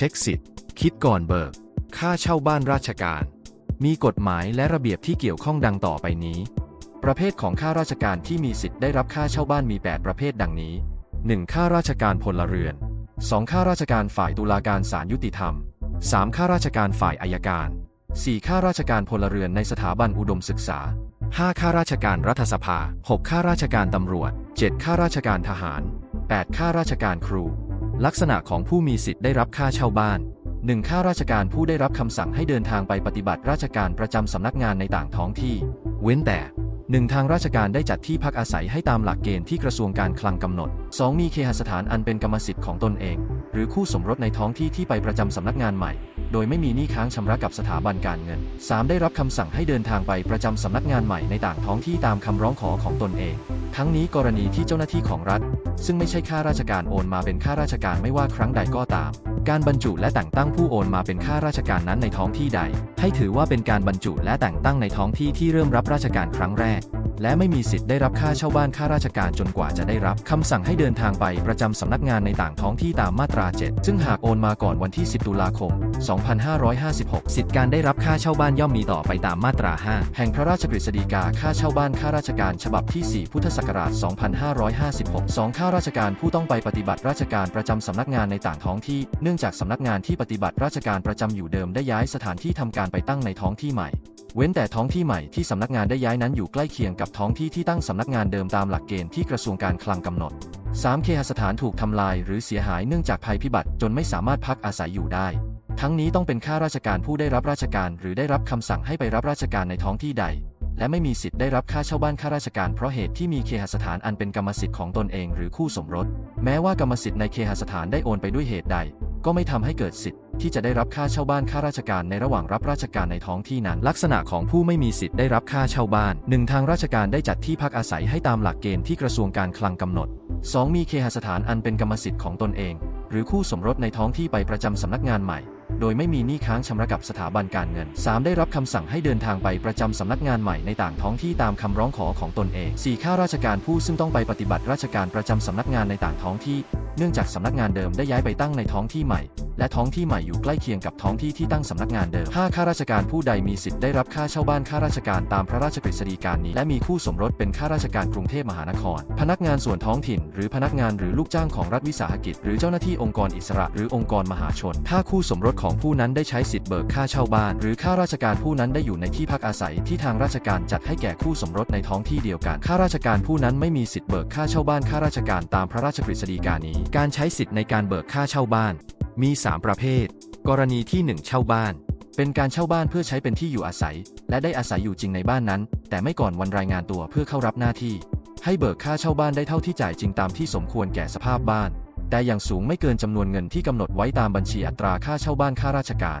เช็คสิทธิ์ คิดก่อนเบิก ค่าเช่าบ้านราชการ มีกฎหมายและระเบียบที่เกี่ยวข้องดังต่อไปนี้ ประเภทของข้าราชการที่มีสิทธิ์ได้รับค่าเช่าบ้านมี 8 ประเภทดังนี้ 1. ข้าราชการพลเรือน 2. ข้าราชการฝ่ายตุลาการศาลยุติธรรม 3. ข้าราชการฝ่ายอายการ 4. ข้าราชการพลเรือนในสถาบันอุดมศึกษา 5. ข้าราชการรัฐสภา 6. ข้าราชการตำรวจ 7. ข้าราชการทหาร 8. ข้าราชการครู ลักษณะของผู้มีสิทธิ์ได้รับค่าเช่าบ้าน 1. ข้าราชการผู้ได้รับคำสั่งให้เดินทางไปปฏิบัติราชการประจำสำนักงานในต่างท้องที่ เว้นแต่ 1. ทางราชการได้จัดที่พักอาศัยให้ตามหลักเกณฑ์ที่กระทรวงการคลังกำหนด 2. มีเคหสถานอันเป็นกรรมสิทธิ์ของตนเอง หรือคู่สมรสในท้องที่ที่ไปประจำสำนักงานใหม่ โดยไม่มีหนี้ค้างชำระกับสถาบันการเงิน 3. ได้รับคำสั่งให้เดินทางไปประจำสำนักงานใหม่ในต่างท้องที่ตามคำร้องขอของตนเอง ทั้งนี้กรณีที่เจ้าหน้าที่ของรัฐ ซึ่งไม่ใช่ข้าราชการโอนมาเป็นข้าราชการไม่ว่าครั้งใดก็ตาม การบรรจุและแต่งตั้งผู้โอนมาเป็นข้าราชการนั้นในท้องที่ใด ให้ถือว่าเป็นการบรรจุและแต่งตั้งในท้องที่ที่เริ่มรับราชการครั้งแรก และไม่มีสิทธิ์ได้รับค่าเช่าบ้านข้าราชการจนกว่าจะได้รับคำสั่งให้เดินทางไปประจำสำนักงานในต่างท้องที่ตามมาตรา 7 ซึ่งหากโอนมาก่อนวันที่ 10 ตุลาคม 2556 สิทธิการได้รับค่าเช่าบ้านย่อมมีต่อไปตามมาตรา 5 แห่งพระราชกฤษฎีกาค่าเช่าบ้านข้าราชการฉบับที่ 4 พุทธศักราช 2556 2 ข้าราชการผู้ต้องไปปฏิบัติราชการประจำสำนักงานในต่างท้องที่ เนื่องจากสำนักงานที่ปฏิบัติราชการประจำอยู่เดิมได้ย้ายสถานที่ทำการไปตั้งในท้องที่ใหม่ เว้นแต่ท้องที่ใหม่ที่สำนักงานได้ย้ายนั้นอยู่ใกล้เคียงกับท้องที่ที่ตั้งสำนักงานเดิมตามหลักเกณฑ์ที่กระทรวงการคลังกำหนด 3. เคหสถานถูกทำลายหรือเสียหายเนื่องจากภัยพิบัติจนไม่สามารถพักอาศัยอยู่ได้ ทั้งนี้ต้องเป็นข้าราชการผู้ได้รับราชการ หรือได้รับคำสั่งให้ไปรับราชการในท้องที่ใด และไม่มีสิทธิ์ได้รับค่าเช่าบ้านข้าราชการเพราะเหตุที่มีเคหสถานอันเป็นกรรมสิทธิ์ของตนเองหรือคู่สมรส แม้ว่ากรรมสิทธิ์ในเคหสถานได้โอนไปด้วยเหตุใด ก็ไม่ทำให้เกิดสิทธิ์ที่จะได้รับค่าเช่าบ้านข้าราชการในระหว่างรับราชการในท้องที่นั้น ลักษณะของผู้ไม่มีสิทธิ์ได้รับค่าเช่าบ้านหนึ่งทางราชการได้จัดที่พักอาศัยให้ตามหลักเกณฑ์ที่กระทรวงการคลังกำหนด 2. มีเคหสถานอันเป็นกรรมสิทธิ์ของตนเอง หรือคู่สมรสในท้องที่ไปประจำสำนักงานใหม่ โดยไม่มีหนี้ค้างชำระกับสถาบันการเงิน 3. ได้รับคำสั่งให้เดินทางไปประจำสำนักงานใหม่ในต่างท้องที่ตามคำร้องขอของตนเอง 4. ข้าราชการผู้ซึ่งต้องไปปฏิบัติราชการประจำสำนักงานในต่างท้องที่ เนื่องจากสำนักงานเดิมได้ย้ายไปตั้งในท้องที่ใหม่ และท้องที่ใหม่อยู่ใกล้เคียงกับท้องที่ที่ตั้งสำนักงานเดิม 5. ข้าราชการผู้ใดมีสิทธิ์ได้รับค่าเช่าบ้านข้าราชการตามพระราชกฤษฎีกานี้ และมีคู่สมรสเป็นข้าราชการกรุงเทพมหานคร พนักงานส่วนท้องถิ่น หรือพนักงานหรือลูกจ้างของรัฐวิสาหกิจ หรือเจ้าหน้าที่องค์กรอิสระ หรือองค์กรมหาชน ถ้าคู่สมรสของผู้นั้นได้ใช้สิทธิ์เบิกค่าเช่าบ้าน หรือข้าราชการผู้นั้นได้อยู่ในที่พักอาศัยที่ทางราชการจัดให้แก่คู่สมรสในท้องที่เดียวกัน ข้าราชการผู้นั้นไม่มีสิทธิ์เบิกค่าเช่าบ้านข้าราชการตามพระราชกฤษฎีกานี้ การใช้สิทธิ์ในการเบิกค่าเช่าบ้าน มี 3 ประเภท กรณีที่ 1 เช่าบ้าน เป็นการเช่าบ้านเพื่อใช้เป็นที่อยู่อาศัย และได้อาศัยอยู่จริงในบ้านนั้น แต่ไม่ก่อนวันรายงานตัวเพื่อเข้ารับหน้าที่ ให้เบิกค่าเช่าบ้านได้เท่าที่จ่ายจริงตามที่สมควรแก่สภาพบ้าน แต่อย่างสูงไม่เกินจำนวนเงินที่กำหนดไว้ตามบัญชีอัตราค่าเช่าบ้านข้าราชการ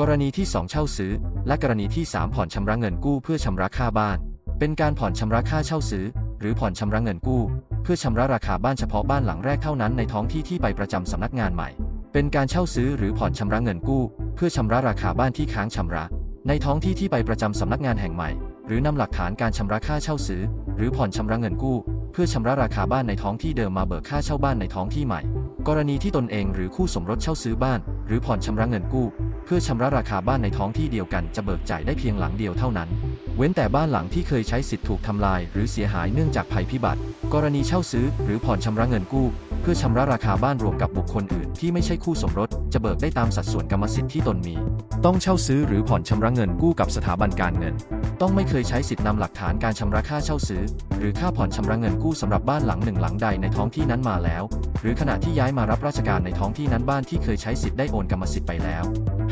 กรณีที่ 2 เช่าซื้อ และกรณีที่ 3 ผ่อนชำระเงินกู้เพื่อชำระค่าบ้าน เป็นการผ่อนชำระค่าเช่าซื้อ หรือผ่อนชำระเงินกู้ เพื่อชำระราคาบ้านเฉพาะบ้านหลังแรกเท่านั้นในท้องที่ที่ไปประจำสำนักงานใหม่ เป็นการเช่าซื้อหรือผ่อนชำระเงินกู้ เพื่อชำระราคาบ้านที่ค้างชำระ ในท้องที่ที่ไปประจำสำนักงานแห่งใหม่ หรือนำหลักฐานการชำระค่าเช่าซื้อ หรือผ่อนชำระเงินกู้ เพื่อชำระราคาบ้านในท้องที่เดิมมาเบิกค่าเช่าบ้านในท้องที่ใหม่ กรณีที่ตนเองหรือคู่สมรสเช่าซื้อบ้าน หรือผ่อนชำระเงินกู้ เพื่อชำระราคาบ้านในท้องที่เดียวกันจะเบิกจ่ายได้เพียงหลังเดียวเท่านั้น เว้นแต่บ้านหลังที่เคยใช้สิทธิ์ถูกทำลาย หรือเสียหายเนื่องจากภัยพิบัติ กรณีเช่าซื้อ หรือผ่อนชำระเงินกู้ เพื่อชำระราคาบ้านรวมกับบุคคลอื่นที่ไม่ใช่คู่สมรส จะเบิกได้ตามสัดส่วนกรรมสิทธิ์ที่ตนมี ต้องเช่าซื้อหรือผ่อนชำระเงินกู้กับสถาบันการเงิน ต้องไม่เคยใช้สิทธินำหลักฐานการชำระค่าเช่าซื้อ หรือค่าผ่อนชำระเงินกู้สำหรับบ้านหลังหนึ่งหลังใดในท้องที่นั้นมาแล้ว หรือขณะที่ย้ายมารับราชการในท้องที่นั้นบ้านที่เคยใช้สิทธิ์ได้โอนกรรมสิทธิ์ไปแล้ว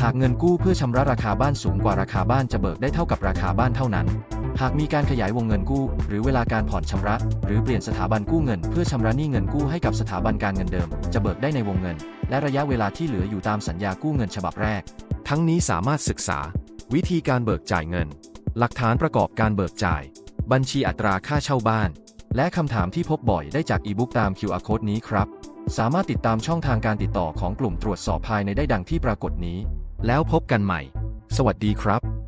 หากเงินกู้เพื่อชำระราคาบ้านสูงกว่าราคาบ้านจะเบิกได้เท่ากับราคาบ้านเท่านั้น หากมีการขยายวงเงินกู้ หรือเวลาการผ่อนชำระ หรือเปลี่ยนสถาบันกู้เงิน เพื่อชำระหนี้เงินกู้ให้กับสถาบันการเงินเดิม จะเบิกได้ในวงเงิน และระยะเวลาที่เหลืออยู่ตามสัญญากู้เงินฉบับแรก ทั้งนี้สามารถศึกษา วิธีการเบิกจ่ายเงิน หลักฐานประกอบการเบิกจ่าย บัญชีอัตราค่าเช่าบ้าน และคำถามที่พบบ่อยได้จากอีบุ๊กตาม QR Code นี้ครับ สามารถติดตามช่องทางการติดต่อของกลุ่มตรวจสอบภายในได้ดังที่ปรากฏนี้ แล้วพบกันใหม่ สวัสดีครับ